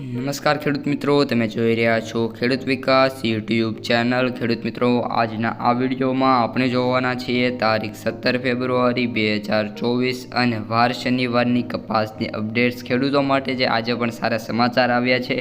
નમસ્કાર ખેડૂત મિત્રો, તમે જોઈ રહ્યા છો ખેડૂત વિકાસ યુટ્યુબ ચેનલ. ખેડૂત મિત્રો, આજના આ વિડીયોમાં આપણે જોવાના છીએ તારીખ સત્તર ફેબ્રુઆરી બે હજાર ચોવીસ અને વાર શનિવારની કપાસની અપડેટ્સ ખેડૂતો માટે જે આજે પણ સારા સમાચાર આવ્યા છે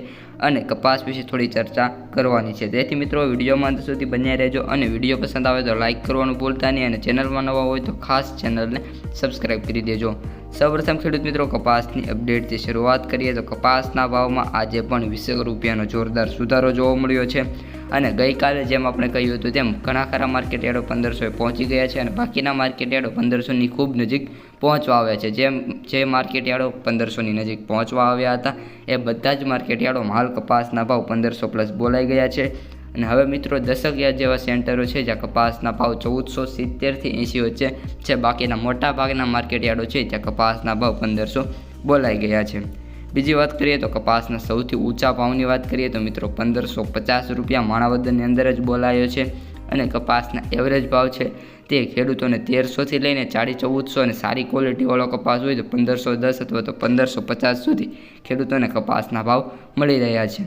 અને કપાસ વિશે થોડી ચર્ચા કરવાની છે. તેથી મિત્રો, વિડીયોમાં અંત સુધી બન્યા રહેજો અને વીડિયો પસંદ આવે તો લાઇક કરવાનું ભૂલતા નહીં અને ચેનલમાં નવા હોય તો ખાસ ચેનલને સબસ્ક્રાઈબ કરી દેજો. સૌપ્રથમ ખેડૂત મિત્રો કપાસની અપડેટથી શરૂઆત કરીએ તો કપાસના ભાવમાં આજે પણ વીસ રૂપિયાનો જોરદાર સુધારો જોવા મળ્યો છે અને ગઈકાલે જેમ આપણે કહ્યું હતું તેમ ઘણા ખરા માર્કેટ યાર્ડો પંદરસોએ પહોંચી ગયા છે અને બાકીના માર્કેટ યાર્ડો પંદરસોની ખૂબ નજીક પહોંચવા આવ્યા છે. જેમ જે માર્કેટ યાર્ડો પંદરસોની નજીક પહોંચવા આવ્યા હતા, એ બધા જ માર્કેટ યાર્ડો હાલ કપાસના ભાવ પંદરસો પ્લસ બોલાઈ ગયા છે. અને હવે મિત્રો દસક યા જેવા સેન્ટરો છે જ્યાં કપાસના ભાવ ચૌદસો સિત્તેરથી એંસી વચ્ચે છે. બાકીના મોટા ભાગના માર્કેટ યાર્ડો છે જ્યાં કપાસના ભાવ પંદરસો બોલાઈ ગયા છે. બીજી વાત કરીએ તો કપાસના સૌથી ઊંચા ભાવની વાત કરીએ તો મિત્રો પંદરસો પચાસ રૂપિયા માણાવદરની અંદર જ બોલાયો છે. અને કપાસના એવરેજ ભાવ છે તે ખેડૂતોને તેરસોથી લઈને ચાળી ચૌદસો અને સારી ક્વોલિટીવાળો કપાસ હોય તો પંદરસો દસ અથવા તો પંદરસો પચાસ સુધી ખેડૂતોને કપાસના ભાવ મળી રહ્યા છે.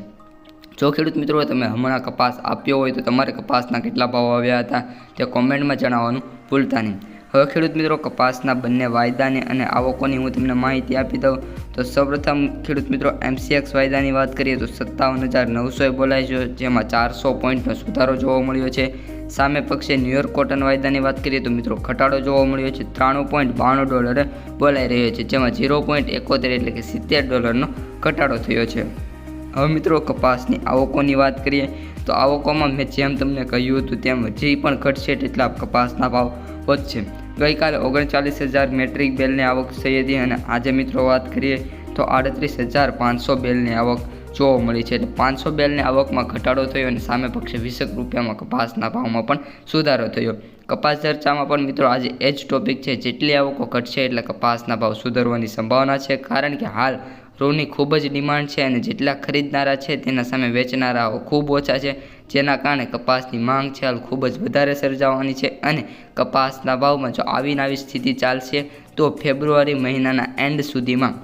જો ખેડૂત મિત્રો તમે હમણાં કપાસ આપ્યો હોય તો તમારે કપાસના કેટલા ભાવ આવ્યા હતા તે કોમેન્ટમાં જણાવવાનું ભૂલતા નહીં. હવે ખેડૂત મિત્રો, કપાસના બંને વાયદાની અને આવકોની હું તમને માહિતી આપી દઉં. તો સૌપ્રથમ ખેડૂત મિત્રો, એમસીએક્સ વાયદાની વાત કરીએ તો સત્તાવન હજાર નવસોએ બોલાય છે, જેમાં ચારસો પોઈન્ટનો સુધારો જોવા મળ્યો છે. સામે પક્ષે ન્યુયોર્ક કોટન વાયદાની વાત કરીએ તો મિત્રો, ઘટાડો જોવા મળ્યો છે, ત્રાણું પોઈન્ટ બાણું ડોલરે બોલાઈ રહ્યો છે, જેમાં ઝીરો પોઈન્ટ એકોતેર એટલે કે સિત્તેર ડોલરનો ઘટાડો થયો છે. હવે મિત્રો કપાસની આવકોની વાત કરીએ, તો આવકોમાં મેં જેમ તમને કહ્યું હતું તેમ હજી પણ ઘટશે તેટલા કપાસના ભાવ વધશે. ગઈકાલે ઓગણચાલીસ હજાર મેટ્રિક બેલની આવક થઈ હતી અને આજે મિત્રો વાત કરીએ, તો આડત્રીસ હજાર પાંચસો બેલની આવક જોવા મળી છે. એટલે પાંચસો બેલની આવકમાં ઘટાડો થયો અને સામે પક્ષે વીસેક રૂપિયામાં કપાસના ભાવમાં પણ સુધારો થયો. કપાસ ચર્ચામાં પણ મિત્રો આજે એ જ ટોપિક છે, જેટલી આવકો ઘટશે એટલે કપાસના ભાવ સુધરવાની સંભાવના છે, કારણ કે હાલ રોની ખૂબ જ ડિમાન્ડ છે અને જેટલા ખરીદનારા છે તેના સામે વેચનારાઓ ખૂબ ઓછા છે, જેના કારણે કપાસની માંગ છે, હાલ ખૂબ જ વધારે સર્જાવાની છે અને કપાસના ભાવમાં જો આવીને આવી સ્થિતિ ચાલશે, તો ફેબ્રુઆરી મહિનાના એન્ડ સુધીમાં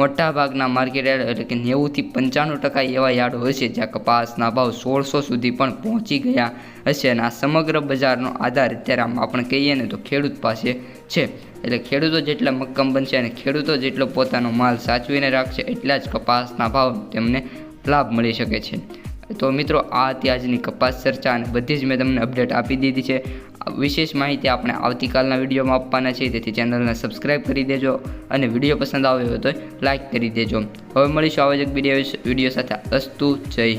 મોટાભાગના માર્કેટ યાર્ડ એટલે કે નેવુંથી પંચાણું ટકા એવા યાર્ડો હશે જ્યાં કપાસના ભાવ સોળસો સુધી પણ પહોંચી ગયા હશે અને આ સમગ્ર બજારનો આધાર અત્યારે આમ આપણે કહીએ ને તો ખેડૂત પાસે છે. એટલે ખેડૂતો જેટલા મક્કમ બનશે અને ખેડૂતો જેટલો પોતાનો માલ સાચવીને રાખશે એટલા જ કપાસના ભાવ તેમને લાભ મળી શકે છે. તો મિત્રો, આ હતી આજની કપાસ ચર્ચા અને બધી જ મેં તમને અપડેટ આપી દીધી છે. વિશેષ માહિતી આપણે આવતીકાલના વિડીયોમાં આપવાના છે. તેથી ચેનલને સબસ્ક્રાઈબ કરી દેજો અને વીડિયો પસંદ આવ્યો હોય તો લાઇક કરી દેજો. હવે મળીશું આવા વીડિયો વીડિયો સાથે. અસ્તુ, જય હિન્દ.